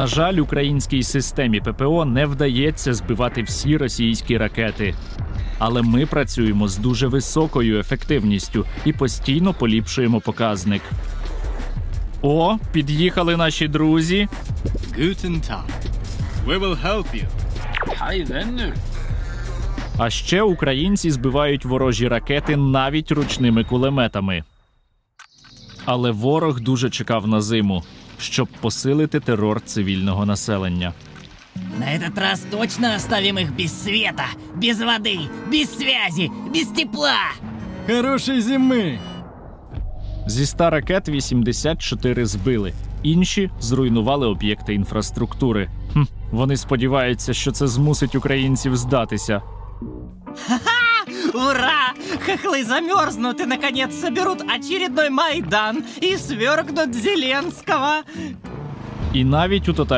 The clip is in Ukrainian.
На жаль, українській системі ППО не вдається збивати всі російські ракети. Але ми працюємо з дуже високою ефективністю і постійно поліпшуємо показник. О, під'їхали наші друзі. Guten Tag. We will help you. Venner. А ще українці збивають ворожі ракети навіть ручними кулеметами. Але ворог дуже чекав на зиму, щоб посилити терор цивільного населення. На этот раз точно оставим их без света, без воды, без связи, без тепла. Хорошей зимы! Зі 100 ракет 84 збили, інші зруйнували об'єкти інфраструктури. Хм, вони сподіваються, що це змусить українців здатися. Ура! Хохлы замерзнут и, наконец, соберут очередной Майдан и свергнут Зеленского. І навіть у